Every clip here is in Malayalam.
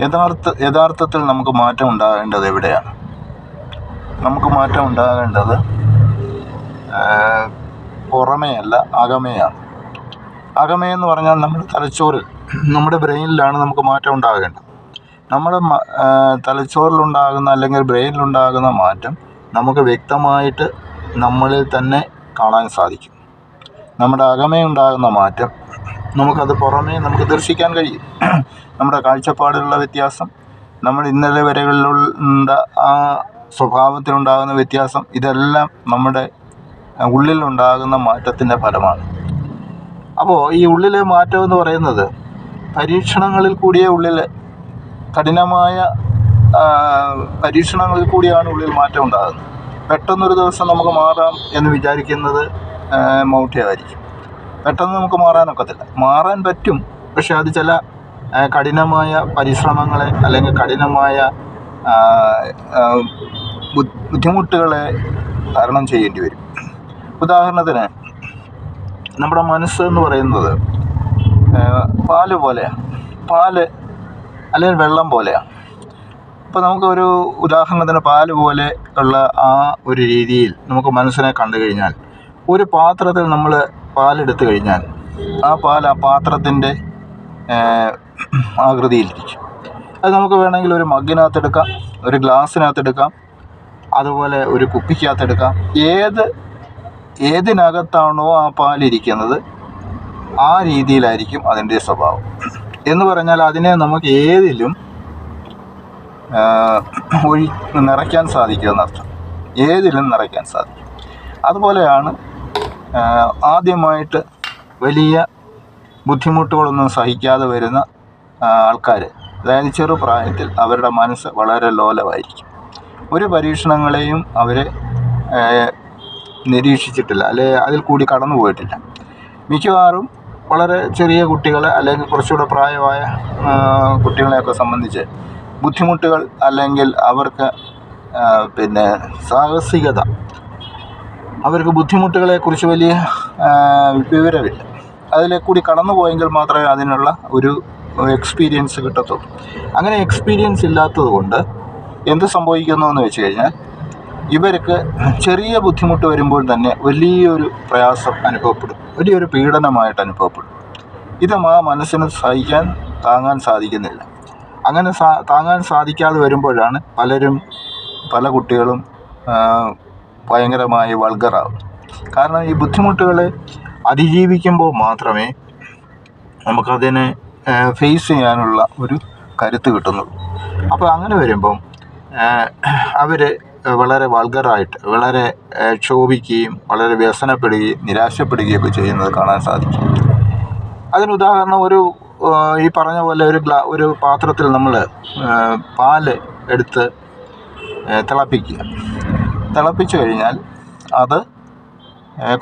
യഥാർത്ഥ യഥാർത്ഥത്തിൽ നമുക്ക് മാറ്റം ഉണ്ടാകേണ്ടത് എവിടെയാണ്? നമുക്ക് മാറ്റം ഉണ്ടാകേണ്ടത് പുറമേയല്ല അകമേയാണ്. അകമേ എന്ന് പറഞ്ഞാൽ നമ്മുടെ തലച്ചോറിൽ നമ്മുടെ ബ്രെയിനിലാണ് നമുക്ക് മാറ്റം ഉണ്ടാകേണ്ടത്. നമ്മുടെ തലച്ചോറിലുണ്ടാകുന്ന അല്ലെങ്കിൽ ബ്രെയിനിലുണ്ടാകുന്ന മാറ്റം നമുക്ക് വ്യക്തമായിട്ട് നമ്മളിൽ തന്നെ കാണാൻ സാധിക്കും. നമ്മുടെ അകമേ ഉണ്ടാകുന്ന മാറ്റം നമുക്കത് പുറമേ നമുക്ക് ദർശിക്കാൻ കഴിയും. നമ്മുടെ കാഴ്ചപ്പാടിലുള്ള വ്യത്യാസം നമ്മൾ ഇന്നലെ വരെകളിലുള്ള ആ സ്വഭാവത്തിലുണ്ടാകുന്ന വ്യത്യാസം ഇതെല്ലാം നമ്മുടെ ഉള്ളിലുണ്ടാകുന്ന മാറ്റത്തിന്റെ ഫലമാണ്. അപ്പോൾ ഈ ഉള്ളിലെ മാറ്റം എന്ന് പറയുന്നത് പരീക്ഷണങ്ങളിൽ കൂടിയേ ഉള്ളിൽ കഠിനമായ പരീക്ഷണങ്ങളിൽ കൂടിയാണ് ഉള്ളിൽ മാറ്റം ഉണ്ടാകുന്നത്. പെട്ടെന്നൊരു ദിവസം നമുക്ക് മാറാം എന്ന് വിചാരിക്കുന്നത് മൗഢ്യമായിരിക്കും പെട്ടെന്ന് നമുക്ക് മാറാനൊക്കത്തില്ല മാറാൻ പറ്റും. പക്ഷെ അത് ചില കഠിനമായ പരിശ്രമങ്ങളെ അല്ലെങ്കിൽ കഠിനമായ ബുദ്ധിമുട്ടുകളെ തരണം ചെയ്യേണ്ടി വരും. ഉദാഹരണത്തിന് നമ്മുടെ മനസ്സ് എന്ന് പറയുന്നത് പാൽ പോലെയാണ് പാൽ അല്ലെങ്കിൽ വെള്ളം പോലെയാണ് അപ്പോൾ നമുക്കൊരു ഉദാഹരണത്തിന് പാൽ പോലെ ഉള്ള ആ ഒരു രീതിയിൽ നമുക്ക് മനസ്സിനെ കണ്ടു കഴിഞ്ഞാൽ ഒരു പാത്രത്തിൽ നമ്മൾ പാലെടുത്തു കഴിഞ്ഞാൽ ആ പാൽ ആ പാത്രത്തിന്റെ ആകൃതിയിലിരിക്കും. അത് നമുക്ക് വേണമെങ്കിൽ ഒരു മഗ്ഗിനകത്ത് എടുക്കാം ഒരു ഗ്ലാസ്സിനകത്ത് എടുക്കാം അതുപോലെ ഒരു കുപ്പിക്കകത്ത് എടുക്കാം ഏത് ഏതിനകത്താണോ ആ പാലിരിക്കുന്നത് ആ രീതിയിലായിരിക്കും അതിന്റെ സ്വഭാവം. എന്ന് പറഞ്ഞാൽ അതിനെ നമുക്ക് ഏതിലും ഒഴി നിറയ്ക്കാൻ സാധിക്കുമെന്നർത്ഥം ഏതിലും നിറയ്ക്കാൻ സാധിക്കും. അതുപോലെയാണ് ആദ്യമായിട്ട് വലിയ ബുദ്ധിമുട്ടുകളൊന്നും സഹിക്കാതെ വരുന്ന ആൾക്കാർ അതായത് ചെറുപ്രായത്തിൽ അവരുടെ മനസ്സ് വളരെ ലോലമായിരിക്കും ഒരു പരീക്ഷണങ്ങളെയും അവരെ നിരീക്ഷിച്ചിട്ടില്ല അല്ലെ അതിൽ കൂടി കടന്നു പോയിട്ടില്ല. മിക്കവാറും വളരെ ചെറിയ കുട്ടികളെ അല്ലെങ്കിൽ കുറച്ചുകൂടെ പ്രായമായ കുട്ടികളെയൊക്കെ സംബന്ധിച്ച് ബുദ്ധിമുട്ടുകൾ അല്ലെങ്കിൽ അവർക്ക് പിന്നെ സാഹസികത അവർക്ക് ബുദ്ധിമുട്ടുകളെക്കുറിച്ച് വലിയ വിവരമില്ല. അതിലെ കൂടി കടന്നു പോയെങ്കിൽ മാത്രമേ അതിനുള്ള ഒരു എക്സ്പീരിയൻസ് കിട്ടത്തുള്ളൂ. അങ്ങനെ എക്സ്പീരിയൻസ് ഇല്ലാത്തത് കൊണ്ട് എന്ത് സംഭവിക്കുന്നു എന്ന് വെച്ച് കഴിഞ്ഞാൽ ഇവർക്ക് ചെറിയ ബുദ്ധിമുട്ട് വരുമ്പോൾ തന്നെ വലിയൊരു പ്രയാസം അനുഭവപ്പെടും. വലിയൊരു പീഡനമായിട്ട് അനുഭവപ്പെടും. ഇത് ആ മനസ്സിന് സഹിക്കാൻ താങ്ങാൻ സാധിക്കുന്നില്ല. അങ്ങനെ സാ താങ്ങാൻ സാധിക്കാതെ വരുമ്പോഴാണ് പലരും പല കുട്ടികളും ഭയങ്കരമായി വൾഗറാവും കാരണം ഈ ബുദ്ധിമുട്ടുകളെ അതിജീവിക്കുമ്പോൾ മാത്രമേ നമുക്കതിനെ ഫേസ് ചെയ്യാനുള്ള ഒരു കരുത്ത് കിട്ടുന്നുള്ളൂ. അപ്പോൾ അങ്ങനെ വരുമ്പം അവർ വളരെ വൾഗറായിട്ട് വളരെ ക്ഷോഭിക്കുകയും വളരെ വ്യസനപ്പെടുകയും നിരാശപ്പെടുകയും ഒക്കെ ചെയ്യുന്നത് കാണാൻ സാധിക്കും. അതിന് ഉദാഹരണം ഒരു ഈ പറഞ്ഞ പോലെ ഒരു ഗ്ലാ ഒരു പാത്രത്തിൽ നമ്മൾ പാൽ എടുത്ത് തിളപ്പിക്കുക. തിളപ്പിച്ചു കഴിഞ്ഞാൽ അത്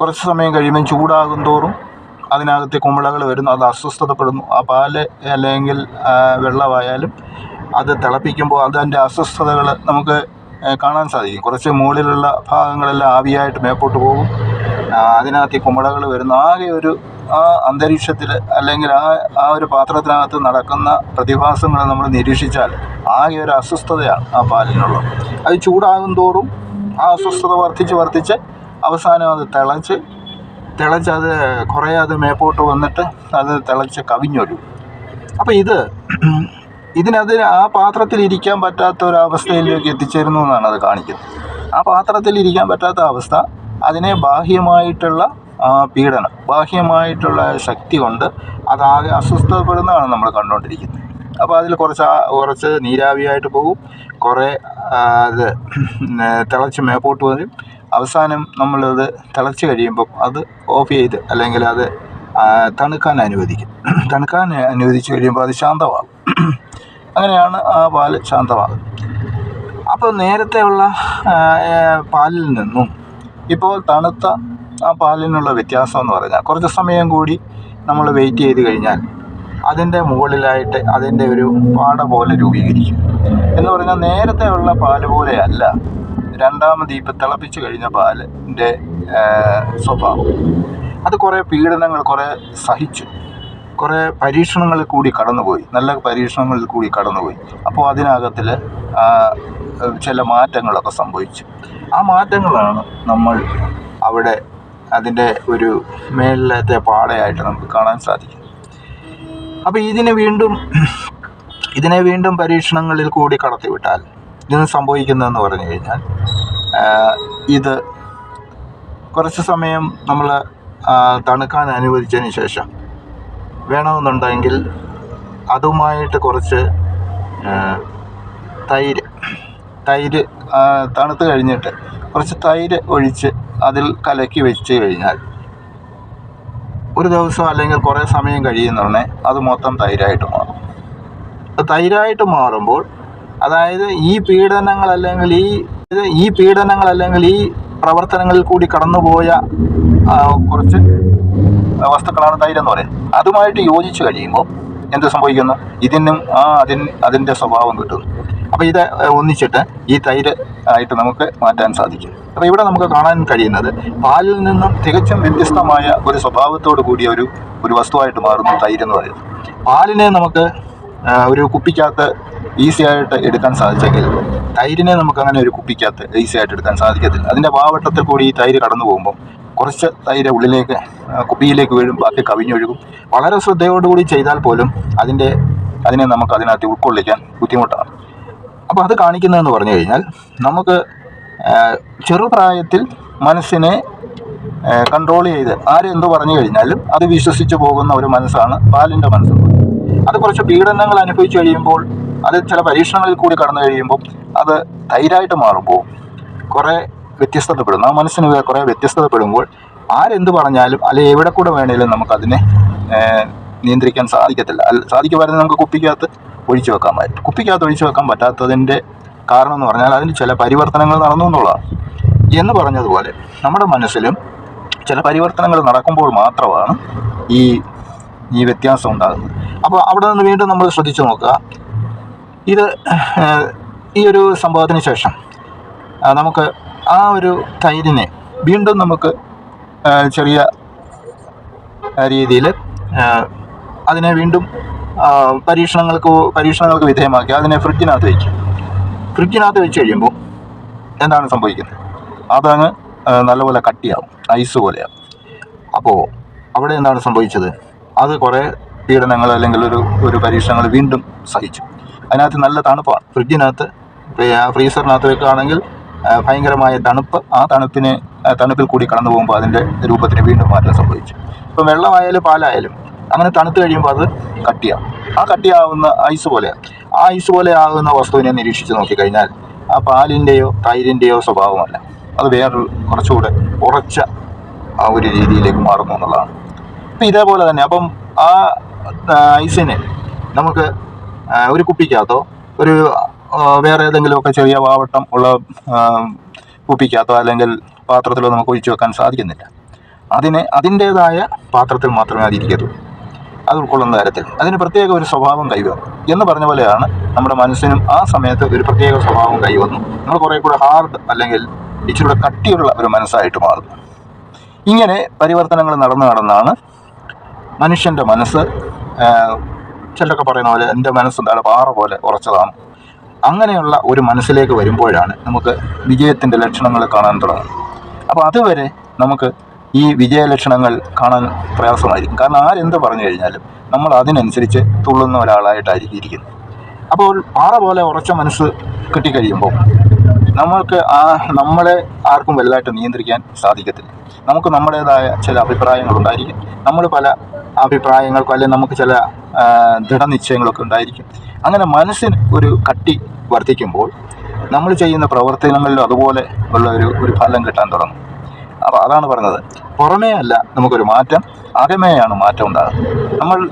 കുറച്ച് സമയം കഴിയുമ്പം ചൂടാകും തോറും അതിനകത്ത് കുമിളകൾ വരുന്നു അത് അസ്വസ്ഥതപ്പെടുന്നു. ആ പാൽ അല്ലെങ്കിൽ വെള്ളമായാലും അത് തിളപ്പിക്കുമ്പോൾ അതിന്റെ അസ്വസ്ഥതകൾ നമുക്ക് കാണാൻ സാധിക്കും. കുറച്ച് മുകളിലുള്ള ഭാഗങ്ങളെല്ലാം ആവിയായിട്ട് മേപ്പോട്ട് പോകും. അതിനകത്ത് കുമിളകൾ വരുന്നു ആകെ ഒരു ആ അന്തരീക്ഷത്തിൽ അല്ലെങ്കിൽ ആ ആ ഒരു പാത്രത്തിനകത്ത് നടക്കുന്ന പ്രതിഭാസങ്ങൾ നമ്മൾ നിരീക്ഷിച്ചാൽ ആകെ ഒരു അസ്വസ്ഥതയാണ് ആ പാലിനുള്ളത്. അത് ചൂടാകും തോറും ആ അസ്വസ്ഥത വർദ്ധിച്ച് വർദ്ധിച്ച് അവസാനം അത് തിളച്ച് തിളച്ച് അത് കുറേ അത് മേപ്പോട്ട് വന്നിട്ട് അത് തിളച്ച് കവിഞ്ഞൊഴുകും അപ്പോൾ ഇത് ഇതിനത് ആ പാത്രത്തിൽ ഇരിക്കാൻ പറ്റാത്ത ഒരവസ്ഥയിലേക്ക് എത്തിച്ചേരുന്നു എന്നാണ് അത് കാണിക്കുന്നത്. ആ പാത്രത്തിൽ ഇരിക്കാൻ പറ്റാത്ത അവസ്ഥ അതിനെ ബാഹ്യമായിട്ടുള്ള പീഡനം ബാഹ്യമായിട്ടുള്ള ശക്തി കൊണ്ട് അതാകെ അസ്വസ്ഥപ്പെടുന്നതാണ് നമ്മൾ കണ്ടുകൊണ്ടിരിക്കുന്നത് അപ്പോൾ അതിൽ കുറച്ച് കുറച്ച് നീരാവിയായിട്ട് പോകും. കുറേ അത് തിളച്ച് മേപ്പോട്ട് വരും. അവസാനം നമ്മളത് തിളച്ച് കഴിയുമ്പം അത് ഓഫ് ചെയ്ത് അല്ലെങ്കിൽ അത് തണുക്കാൻ അനുവദിക്കും. തണുക്കാൻ അനുവദിച്ച് കഴിയുമ്പോൾ അത് ശാന്തമാകും. അങ്ങനെയാണ് ആ പാൽ ശാന്തമാകുന്നത്. അപ്പോൾ നേരത്തെയുള്ള പാലിൽ നിന്നും ഇപ്പോൾ തണുത്ത ആ പാലിനുള്ള വ്യത്യാസം എന്ന് പറഞ്ഞാൽ കുറച്ച് സമയം കൂടി നമ്മൾ വെയിറ്റ് ചെയ്ത് കഴിഞ്ഞാൽ അതിന്റെ മുകളിലായിട്ട് അതിന്റെ ഒരു പാട പോലെ രൂപീകരിക്കും. എന്ന് പറഞ്ഞാൽ നേരത്തെ ഉള്ള പാൽ പോലെയല്ല. രണ്ടാമത് ഇപ്പം തിളപ്പിച്ച് കഴിഞ്ഞ പാലിന്റെ സ്വഭാവം. അത് കുറേ പീഡനങ്ങൾ കുറേ സഹിച്ചു. കുറേ പരീക്ഷണങ്ങളിൽ കൂടി കടന്നുപോയി. നല്ല പരീക്ഷണങ്ങളിൽ കൂടി കടന്നുപോയി. അപ്പോൾ അതിനകത്തിൽ ചില മാറ്റങ്ങളൊക്കെ സംഭവിച്ചു. ആ മാറ്റങ്ങളാണ് നമ്മൾ അവിടെ അതിന്റെ ഒരു മേളിലത്തെ പാടയായിട്ട് നമുക്ക് കാണാൻ സാധിക്കും അപ്പോൾ ഇതിനെ വീണ്ടും ഇതിനെ വീണ്ടും പരീക്ഷണങ്ങളിൽ കൂടി കടത്തിവിട്ടാൽ ഇതിന് സംഭവിക്കുന്നതെന്ന് പറഞ്ഞു കഴിഞ്ഞാൽ ഇത് കുറച്ച് സമയം നമ്മൾ തണുക്കാൻ അനുവദിച്ചതിന് ശേഷം വേണമെന്നുണ്ടെങ്കിൽ അതുമായിട്ട് കുറച്ച് തൈര് തൈര് തണുത്ത് കഴിഞ്ഞിട്ട് കുറച്ച് തൈര് ഒഴിച്ച് അതിൽ കലക്കി വെച്ച് കഴിഞ്ഞാൽ ഒരു ദിവസം അല്ലെങ്കിൽ കുറേ സമയം കഴിയുന്നുടനെ അത് മൊത്തം തൈരായിട്ട് മാറും. തൈരായിട്ട് മാറുമ്പോൾ അതായത് ഈ പീഡനങ്ങൾ അല്ലെങ്കിൽ ഈ ഈ പീഡനങ്ങൾ അല്ലെങ്കിൽ ഈ പ്രവർത്തനങ്ങളിൽ കൂടി കടന്നുപോയ കുറച്ച് വസ്തുക്കളാണ് തൈരെന്ന് പറയുന്നത്. അതുമായിട്ട് യോജിച്ച് കഴിയുമ്പോൾ എന്ത് സംഭവിക്കുന്നു? ഇതിനും ആ അതിൻ അതിന്റെ സ്വഭാവം കിട്ടുന്നു. അപ്പോൾ ഇത് ഒന്നിച്ചിട്ട് ഈ തൈര് ആയിട്ട് നമുക്ക് മാറ്റാൻ സാധിക്കും. അപ്പോൾ ഇവിടെ നമുക്ക് കാണാൻ കഴിയുന്നത് പാലിൽ നിന്നും തികച്ചും വ്യത്യസ്തമായ ഒരു സ്വഭാവത്തോട് കൂടിയ ഒരു ഒരു വസ്തുവായിട്ട് മാറുന്നു തൈര് എന്ന് പറയുന്നത്. പാലിനെ നമുക്ക് ഒരു കുപ്പിക്കകത്ത് ഈസി ആയിട്ട് എടുക്കാൻ സാധിച്ചെങ്കിൽ തൈരിനെ നമുക്ക് അങ്ങനെ ഒരു കുപ്പിക്കകത്ത് ഈസി ആയിട്ട് എടുക്കാൻ സാധിക്കത്തില്ല. അതിന്റെ വാവട്ടത്തിൽ കൂടി ഈ തൈര് കടന്നു പോകുമ്പോൾ കുറച്ച് തൈര് ഉള്ളിലേക്ക് കുപ്പിയിലേക്ക് വീഴും ബാക്കി കവിഞ്ഞൊഴുകും. വളരെ ശ്രദ്ധയോടുകൂടി ചെയ്താൽ പോലും അതിന്റെ അതിനെ നമുക്ക് അതിനകത്ത് ഉൾക്കൊള്ളിക്കാൻ ബുദ്ധിമുട്ടാണ്. അപ്പോൾ അത് കാണിക്കുന്നതെന്ന് പറഞ്ഞു കഴിഞ്ഞാൽ നമുക്ക് ചെറുപ്രായത്തിൽ മനസ്സിനെ കൺട്രോൾ ചെയ്ത് ആരെന്ത് പറഞ്ഞു കഴിഞ്ഞാലും അത് വിശ്വസിച്ച് പോകുന്ന ഒരു മനസ്സാണ് ബാലിന്റെ മനസ്സ്. അത് കുറച്ച് പീഡനങ്ങൾ അനുഭവിച്ചു കഴിയുമ്പോൾ അത് ചില പരീക്ഷണങ്ങളിൽ കൂടി കടന്നു കഴിയുമ്പോൾ അത് തൈരായിട്ട് മാറുമ്പോൾ കുറേ വ്യത്യസ്തതപ്പെടുന്നു. ആ മനസ്സിന് കുറേ വ്യത്യസ്തതപ്പെടുമ്പോൾ ആരെന്ത് പറഞ്ഞാലും അല്ലെ എവിടെ കൂടെ വേണേലും നമുക്കതിനെ നിയന്ത്രിക്കാൻ സാധിക്കത്തില്ല. സാധിക്കുമായിരുന്നു നമുക്ക് കുപ്പിക്കകത്ത്. ഒഴിച്ചു വെക്കാൻ പറ്റും കുപ്പിക്കകത്ത് ഒഴിച്ചു വെക്കാൻ പറ്റാത്തതിന്റെ കാരണം എന്ന് പറഞ്ഞാൽ അതിന് ചില പരിവർത്തനങ്ങൾ നടന്നു എന്നുള്ളതാണ്. എന്ന് പറഞ്ഞതുപോലെ നമ്മുടെ മനസ്സിലും ചില പരിവർത്തനങ്ങൾ നടക്കുമ്പോൾ മാത്രമാണ് ഈ ഈ വ്യത്യാസം ഉണ്ടാകുന്നത്. അപ്പോൾ അവിടെ നിന്ന് വീണ്ടും നമ്മൾ ശ്രദ്ധിച്ചു നോക്കുക. ഇത് ഈ ഒരു സംഭവത്തിന് ശേഷം നമുക്ക് ആ ഒരു തൈരിനെ വീണ്ടും നമുക്ക് ചെറിയ രീതിയിൽ അതിനെ വീണ്ടും പരീക്ഷണങ്ങൾക്ക് പരീക്ഷണങ്ങൾക്ക് വിധേയമാക്കി അതിനെ ഫ്രിഡ്ജിനകത്ത് വെച്ചു. ഫ്രിഡ്ജിനകത്ത് വെച്ച് കഴിയുമ്പോൾ എന്താണ് സംഭവിക്കുന്നത്? അതങ്ങ് നല്ലപോലെ കട്ടിയാവും ഐസ് പോലെയാവും. അപ്പോൾ അവിടെ എന്താണ് സംഭവിച്ചത്? അത് കുറേ പീഡനങ്ങൾ അല്ലെങ്കിൽ ഒരു ഒരു പരീക്ഷണങ്ങൾ വീണ്ടും സഹിച്ചു. അതിനകത്ത് നല്ല തണുപ്പാണ്. ഫ്രിഡ്ജിനകത്ത് ഫ്രീസറിനകത്ത് വെക്കുകയാണെങ്കിൽ ഭയങ്കരമായ തണുപ്പ്. ആ തണുപ്പിന് തണുപ്പിൽ കൂടി കടന്നു പോകുമ്പോൾ അതിന്റെ രൂപത്തിന് വീണ്ടും മാറ്റം സംഭവിച്ചു. ഇപ്പം വെള്ളമായാലും പാലായാലും അങ്ങനെ തണുത്ത് കഴിയുമ്പോൾ അത് കട്ടിയാണ് ആ കട്ടിയാവുന്ന ഐസ് പോലെയാണ് ആ ഐസ് പോലെ ആകുന്ന വസ്തുവിനെ നിരീക്ഷിച്ച് നോക്കിക്കഴിഞ്ഞാൽ ആ പാലിന്റെയോ തൈരിന്റെയോ സ്വഭാവമല്ല. അത് വേറൊരു കുറച്ചുകൂടെ ഉറച്ച ആ ഒരു രീതിയിലേക്ക് മാറുന്നു എന്നുള്ളതാണ്. അപ്പം ഇതേപോലെ തന്നെ അപ്പം ആ ഐസിനെ നമുക്ക് ഒരു കുപ്പിക്കകത്തോ ഒരു വേറെ ഏതെങ്കിലുമൊക്കെ ചെറിയ വാവട്ടം ഉള്ള കുപ്പിക്കകത്തോ അല്ലെങ്കിൽ പാത്രത്തിലോ നമുക്ക് ഒഴിച്ചു വെക്കാൻ സാധിക്കുന്നില്ല. അതിനെ അതിന്റേതായ പാത്രത്തിൽ മാത്രമേ അതിരിക്കത്തുള്ളൂ. അത് ഉൾക്കൊള്ളുന്ന തരത്തിൽ. അതിന് പ്രത്യേക ഒരു സ്വഭാവം കൈവന്നു. എന്ന് പറഞ്ഞ പോലെയാണ് നമ്മുടെ മനസ്സിനും ആ സമയത്ത് ഒരു പ്രത്യേക സ്വഭാവം കൈവന്നു. നമ്മൾ കുറേ കൂടെ ഹാർഡ് അല്ലെങ്കിൽ ഇച്ചിരിയുടെ കട്ടിയുള്ള ഒരു മനസ്സായിട്ട് മാറുന്നു. ഇങ്ങനെ പരിവർത്തനങ്ങൾ നടന്നു നടന്നാണ് മനുഷ്യന്റെ മനസ്സ് ചിലരൊക്കെ പറയുന്ന പോലെ എന്റെ മനസ്സ് എന്താണ് പാറ പോലെ ഉറച്ചതാണ്. അങ്ങനെയുള്ള ഒരു മനസ്സിലേക്ക് വരുമ്പോഴാണ് നമുക്ക് വിജയത്തിന്റെ ലക്ഷണങ്ങൾ കാണാൻ തുടങ്ങുന്നത്. അപ്പോൾ അതുവരെ നമുക്ക് ഈ വിജയലക്ഷണങ്ങൾ കാണാൻ പ്രയാസമായിരിക്കും. കാരണം ആരെന്ത് പറഞ്ഞു കഴിഞ്ഞാലും നമ്മൾ അതിനനുസരിച്ച് തുള്ളുന്ന ഒരാളായിട്ടായിരിക്കും ഇരിക്കുന്നത്. അപ്പോൾ പാറ പോലെ ഉറച്ച മനസ്സ് കിട്ടിക്കഴിയുമ്പോൾ നമ്മൾക്ക് ആ നമ്മളെ ആർക്കും വലുതായിട്ട് നിയന്ത്രിക്കാൻ സാധിക്കത്തില്ല. നമുക്ക് നമ്മുടേതായ ചില അഭിപ്രായങ്ങളുണ്ടായിരിക്കും നമ്മൾ പല അഭിപ്രായങ്ങൾക്കും അല്ലെങ്കിൽ നമുക്ക് ചില ദൃഢനിശ്ചയങ്ങളൊക്കെ ഉണ്ടായിരിക്കും. അങ്ങനെ മനസ്സിന് ഒരു കട്ടി വർദ്ധിക്കുമ്പോൾ നമ്മൾ ചെയ്യുന്ന പ്രവർത്തനങ്ങളിലും അതുപോലെ ഉള്ള ഒരു ഒരു ഫലം കിട്ടാൻ തുടങ്ങും. അതാണ് പറഞ്ഞത്. പുറമേ അല്ല നമുക്കൊരു മാറ്റം അകമേയാണ് മാറ്റം ഉണ്ടാകുന്നത്. നമ്മൾ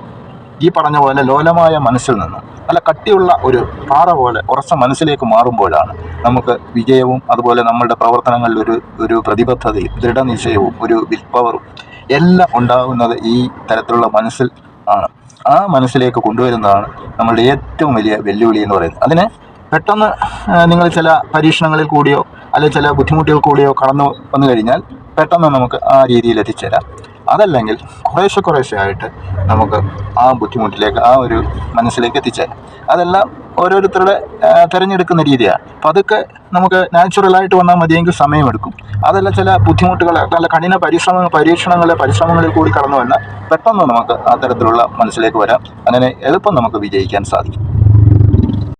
ഈ പറഞ്ഞ പോലെ ലോലമായ മനസ്സിൽ നിന്നും നല്ല കട്ടിയുള്ള ഒരു പാറ പോലെ ഉറച്ച മനസ്സിലേക്ക് മാറുമ്പോഴാണ് നമുക്ക് വിജയവും അതുപോലെ നമ്മളുടെ പ്രവർത്തനങ്ങളിൽ ഒരു ഒരു പ്രതിബദ്ധതയും ദൃഢനിശ്ചയവും ഒരു വിൽ പവറും എല്ലാം ഉണ്ടാകുന്നത് ഈ തരത്തിലുള്ള മനസ്സിൽ ആണ്. ആ മനസ്സിലേക്ക് കൊണ്ടുവരുന്നതാണ് നമ്മളുടെ ഏറ്റവും വലിയ വെല്ലുവിളി എന്ന് പറയുന്നത്. അതിന് പെട്ടെന്ന് നിങ്ങൾ ചില പരീക്ഷണങ്ങളിൽ കൂടിയോ അല്ലെങ്കിൽ ചില ബുദ്ധിമുട്ടുകൾ കൂടിയോ കടന്നു വന്നു കഴിഞ്ഞാൽ പെട്ടെന്ന് നമുക്ക് ആ രീതിയിൽ എത്തിച്ചേരാം. അതല്ലെങ്കിൽ കുറേശ്ശെ കുറേശ്ശെ ആയിട്ട് നമുക്ക് ആ ബുദ്ധിമുട്ടിലേക്ക് ആ ഒരു മനസ്സിലേക്ക് എത്തിച്ചേരാം. അതെല്ലാം ഓരോരുത്തരുടെ തിരഞ്ഞെടുക്കുന്ന രീതിയാണ്. പതുക്കെ നമുക്ക് നാച്ചുറലായിട്ട് വന്നാൽ മതിയെങ്കിൽ സമയമെടുക്കും. അതല്ല ചില ബുദ്ധിമുട്ടുകൾ നല്ല കഠിന പരിശ്രമങ്ങൾ പരീക്ഷണങ്ങളെ പരിശ്രമങ്ങളിൽ കൂടി കടന്നു വന്നാൽ പെട്ടെന്ന് നമുക്ക് ആ തരത്തിലുള്ള മനസ്സിലേക്ക് വരാം. അങ്ങനെ എളുപ്പം നമുക്ക് വിജയിക്കാൻ സാധിക്കും.